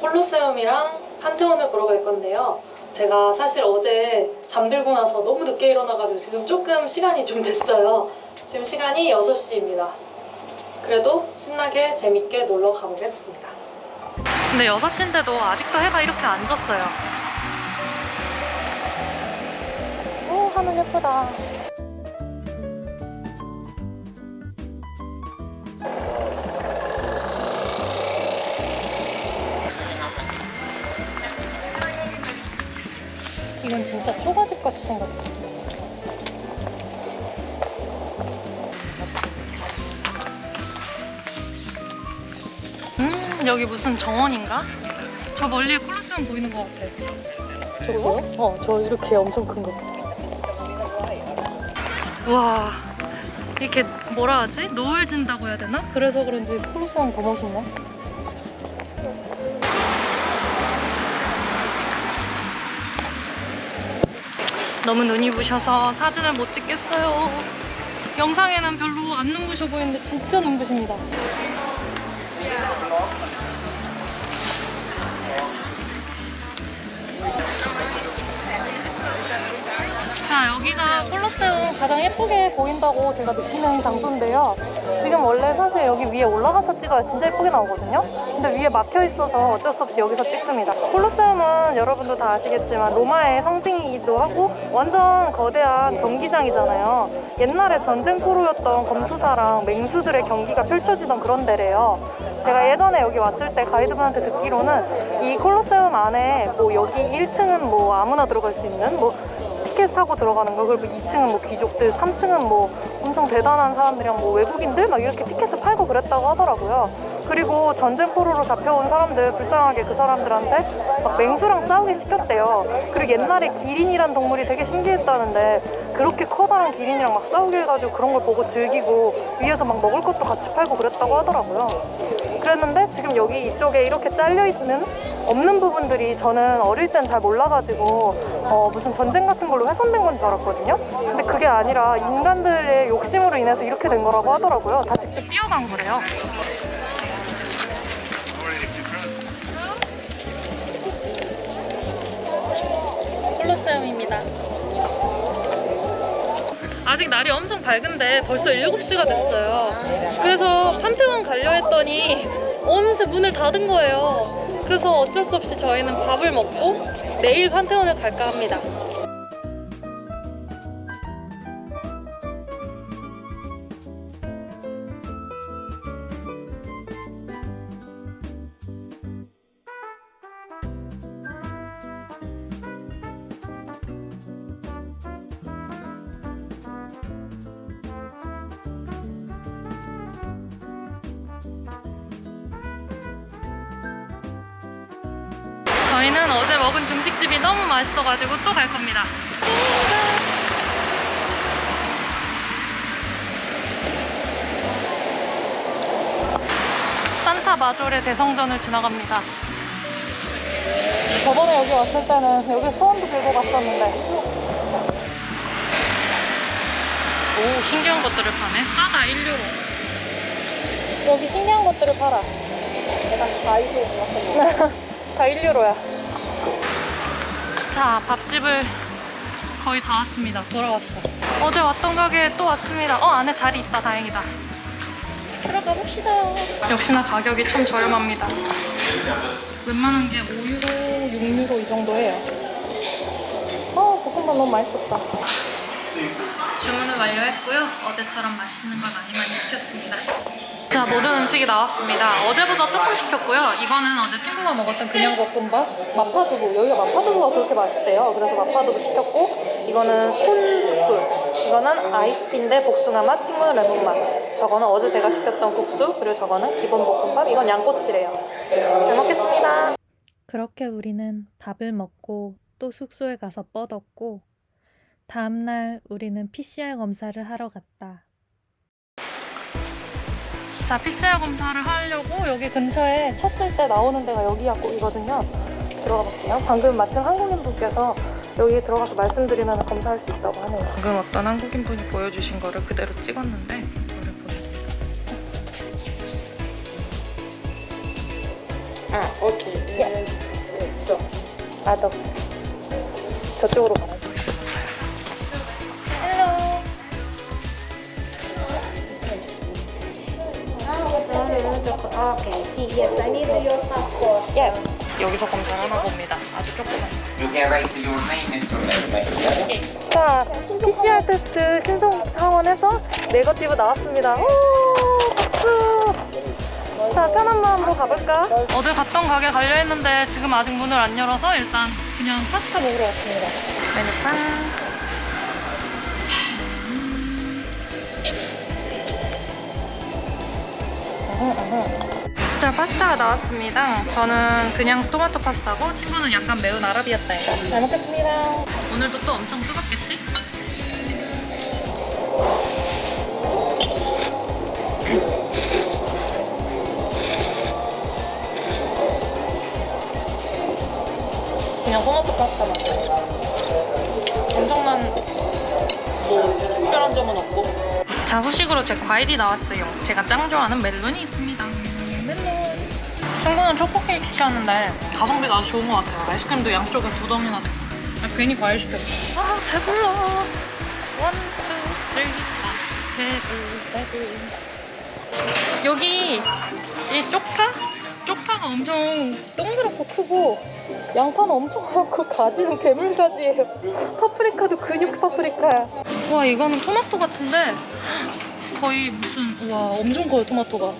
콜로세움이랑 판테온을 보러 갈 건데요. 제가 사실 어제 잠들고 나서 너무 늦게 일어나가지고 지금 조금 시간이 좀 됐어요. 지금 시간이 6시입니다. 그래도 신나게 재밌게 놀러 가보겠습니다. 근데 6시인데도 아직도 해가 이렇게 안 졌어요. 오, 하늘 예쁘다. 이건 진짜 초가집 같이 생겼다. 음, 여기 무슨 정원인가? 저 멀리에 콜로세움 보이는 것 같아. 저거? 어, 저 이렇게 엄청 큰 거. 와, 이렇게 뭐라 하지? 노을 진다고 해야 되나? 그래서 그런지 콜로세움 더 멋있네. 너무 눈이 부셔서 사진을 못 찍겠어요. 영상에는 별로 안 눈부셔 보이는데 진짜 눈부십니다. 자, 여기가 콜로세움 가장 예쁘게 보인다고 제가 느끼는 장소인데요. 지금 원래 사실 여기 위에 올라가서 찍어야 진짜 예쁘게 나오거든요. 근데 위에 막혀 있어서 어쩔 수 없이 여기서 찍습니다. 콜로세움은 여러분도 다 아시겠지만 로마의 상징이기도 하고 완전 거대한 경기장이잖아요. 옛날에 전쟁 포로였던 검투사랑 맹수들의 경기가 펼쳐지던 그런 데래요. 제가 예전에 여기 왔을 때 가이드분한테 듣기로는 이 콜로세움 안에 뭐 여기 1층은 뭐 아무나 들어갈 수 있는 뭐 티켓 사고 들어가는 거? 그리고 2층은 뭐 귀족들 3층은 뭐 엄청 대단한 사람들이랑 뭐 외국인들 막 이렇게 티켓을 팔고 그랬다고 하더라고요. 그리고 전쟁 포로로 잡혀온 사람들 불쌍하게 그 사람들한테 막 맹수랑 싸우게 시켰대요. 그리고 옛날에 기린이란 동물이 되게 신기했다는데 그렇게 커다란 기린이랑 막 싸우게 해가지고 그런 걸 보고 즐기고 위에서 막 먹을 것도 같이 팔고 그랬다고 하더라고요. 그랬는데 지금 여기 이쪽에 이렇게 잘려 있는 없는 부분들이 저는 어릴 땐 잘 몰라가지고 어, 무슨 전쟁 같은 걸로 훼손된 건 줄 알았거든요. 근데 그게 아니라 인간들의 욕심으로 인해서 이렇게 된 거라고 하더라고요. 다 직접 뛰어간 거래요. 콜로세움입니다. 아직 날이 엄청 밝은데 벌써 7시가 됐어요. 그래서 판테온 가려 했더니 어느새 문을 닫은 거예요. 그래서 어쩔 수 없이 저희는 밥을 먹고 내일 판테온을 갈까 합니다. 맛있어가지고 또 갈 겁니다. 산타 마조레 대성전을 지나갑니다. 저번에 여기 왔을 때는 여기 소원도 들고 갔었는데. 오, 신기한 것들을 파네. 싸다, 1유로. 여기 신기한 것들을 팔아. 내가 가이드에 들었거든. 다 1유로야. 자, 밥집을 거의 다 왔습니다. 돌아왔어. 어제 왔던 가게에 또 왔습니다. 어, 안에 자리 있다. 다행이다. 들어가 봅시다. 역시나 가격이 참 저렴합니다. 웬만한 게 5유로, 6유로 이 정도 해요. 어, 볶음밥 너무 맛있었어. 주문을 완료했고요. 어제처럼 맛있는 걸 많이 많이 시켰습니다. 자, 모든 음식이 나왔습니다. 어제보다 조금 시켰고요. 이거는 어제 친구가 먹었던 그냥 볶음밥, 마파두부. 여기가 마파두부가 그렇게 맛있대요. 그래서 마파두부 시켰고, 이거는 콘 스프. 이거는 아이스티인데 복숭아 맛, 식물 레몬 맛. 저거는 어제 제가 시켰던 국수, 그리고 저거는 기본 볶음밥. 이건 양꼬치래요. 잘 먹겠습니다. 그렇게 우리는 밥을 먹고 또 숙소에 가서 뻗었고, 다음날 우리는 PCR 검사를 하러 갔다. 자, PCR 검사를 하려고 여기 근처에 쳤을 때 나오는 데가 여기이거든요. 들어가 볼게요. 방금 마침 한국인 분께서 여기 들어가서 말씀드리면 검사할 수 있다고 하네요. 방금 어떤 한국인 분이 보여주신 거를 그대로 찍었는데 이거를 보여드릴게요. 아, 오케이. 아, 너. 저쪽으로 가야 Okay, see, yes, I need your passport. 예. 여기서 검사를 하나 봅니다. 아주 조그만. You can write your name and surname. 자, PCR 테스트 신속 상원에서 네거티브 나왔습니다. 오, 박수! 자, 편한 마음으로 가볼까? 어제 갔던 가게 갈려있는데 지금 아직 문을 안 열어서 일단 그냥 파스타 먹으러 왔습니다. 메뉴판. 자, 파스타가 나왔습니다. 저는 그냥 토마토 파스타고 친구는 약간 매운 아라비아타예요. 잘 먹겠습니다. 오늘도 또 엄청 뜨겁겠지? 그냥 토마토 파스타 맛. 엄청난 뭐 특별한 점은 없고. 자 후식으로 제 과일이 나왔어요. 제가 짱 좋아하는 멜론이 있습니다. 멜론. 친구는 초코 케이크 시켰는데 가성비가 아주 좋은 것 같아요. 아이스크림도 양쪽에 두 덩이나 들고. 나 괜히 과일 시켰어. 아 배불러. 원, 투, 쓰리, 아 배불, 배불. 여기 이 쪽파? 쪽파가 엄청 동그랗고 크고 양파는 엄청 많고 가지는 괴물 가지예요. 파프리카도 근육 파프리카야. 와 이거는 토마토 같은데 거의 무슨 와 엄청 커요 토마토가.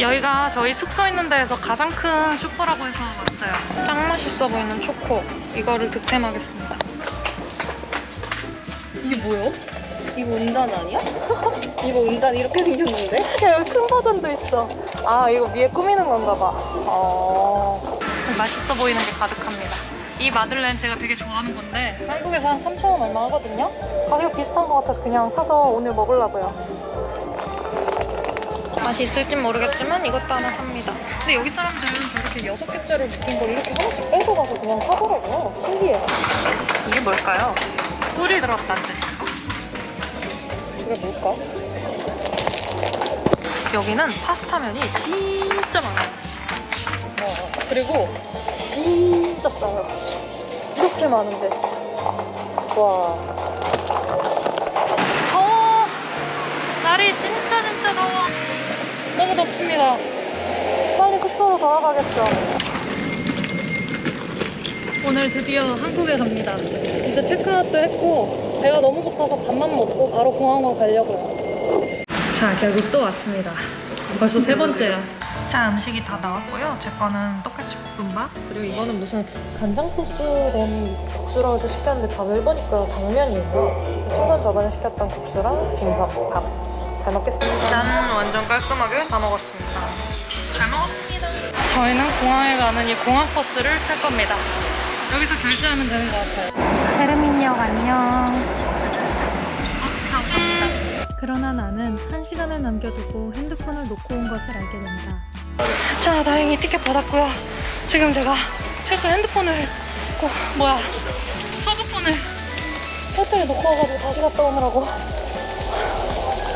여기가 저희 숙소 있는 데에서 가장 큰 슈퍼라고 해서 왔어요. 짱 맛있어 보이는 초코. 이거를 득템하겠습니다. 이게 뭐예요? 이거 은단 아니야? 이거 은단 이렇게 생겼는데? 야, 여기 큰 버전도 있어. 아, 이거 위에 꾸미는 건가 봐. 어. 맛있어 보이는 게 가득합니다. 이 마들렌 제가 되게 좋아하는 건데 한국에서 한 3,000원 얼마 하거든요? 가격 비슷한 것 같아서 그냥 사서 오늘 먹으려고요. 맛이 있을진 모르겠지만 이것도 하나 삽니다. 근데 여기 사람들은 저렇게 여섯 개짜리 묶인 걸 이렇게 하나씩 빼고 가서 그냥 사더라고요. 신기해. 이게 뭘까요? 꿀이 들었다는 뜻인가? 이게 뭘까? 여기는 파스타면이 진짜 많아요. 어, 그리고 진짜 싸요. 이렇게 많은데. 와. 더워. 날이 진짜 진짜 더워. 너무 덥습니다. 빨리 숙소로 돌아가겠어. 오늘 드디어 한국에 갑니다. 이제 체크아웃도 했고 배가 너무 고파서 밥만 먹고 바로 공항으로 가려고요. 자, 결국 또 왔습니다. 벌써 세 번째야. 자, 음식이 다 나왔고요. 제 거는 똑같이 볶음밥. 그리고 이거는 무슨 간장 소스 된 국수라고 해서 시켰는데 다 넓으니까 당면이에요. 친구는 저번에 시켰던 국수랑 비빔밥. 밥. 잘 먹겠습니다. 짠! 완전 깔끔하게 다 먹었습니다. 잘 먹었습니다. 저희는 공항에 가는 이 공항 버스를 탈 겁니다. 여기서 결제하면 되는 것 같아요. 헤르민역 안녕. 그러나 나는 한 시간을 남겨두고 핸드폰을 놓고 온 것을 알게 된다. 자, 다행히 티켓 받았고요. 지금 제가 실수 로 핸드폰을 꼭 뭐야 서브폰을 호텔에 놓고 와가지고 다시 갔다 오느라고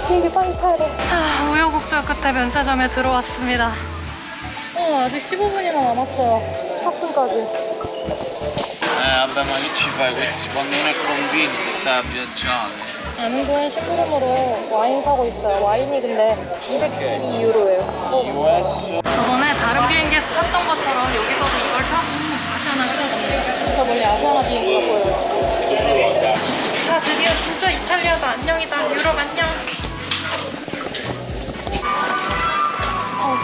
비행기 빨리 타야 돼. 자, 우여곡절 끝에 면세점에 들어왔습니다. 어, 아직 15분이나 남았어요. 탑승까지. Eh ma che ci fai questo quando non è convinto stai a viaggiare? 분 식구름으로 와인 사고 있어요. 와인이 근데 212유로예요. US 저번에 다른 비행기에서 탔던 것처럼 여기서도 이걸 타고 아시아나 시작합니다. 저 멀리 아시아나 비행기가 보여요. 자, 드디어 진짜 이탈리아도 안녕이다. 유럽 안녕. 어,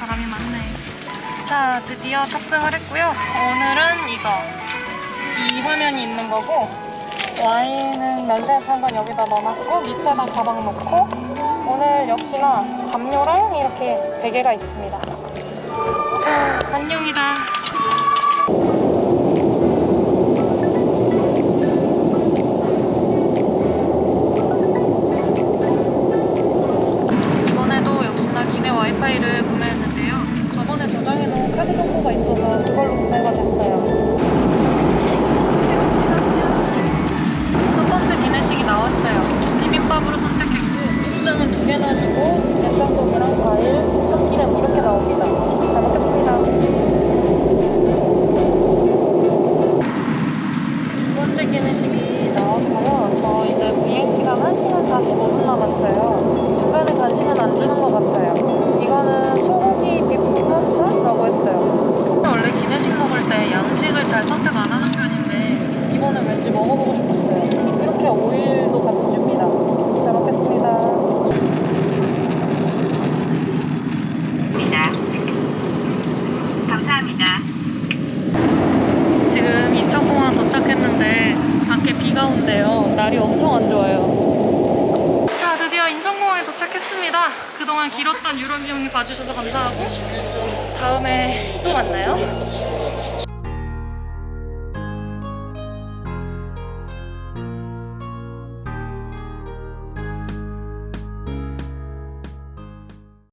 바람이 많네. 자, 드디어 탑승을 했고요. 오늘은 이거. 이 화면이 있는 거고, 와인은 면세에서 산건 여기다 넣어놨고, 밑에다 가방 놓고, 오늘 역시나 담요랑 이렇게 베개가 있습니다. 자, 안녕이다. 입장은 두 개나 주고 냉장고랑 과일, 참기름 이렇게 나옵니다. 잘 잘 선택 안 하는 편인데 이번엔 왠지 먹어보고 싶었어요. 이렇게 오일도 같이 줍니다. 잘 먹겠습니다. 감사합니다. 지금 인천공항 도착했는데 밖에 비가 온대요. 날이 엄청 안 좋아요. 자, 드디어 인천공항에 도착했습니다. 그동안 길었던 유럽 비용님 봐주셔서 감사하고 다음에 또 만나요.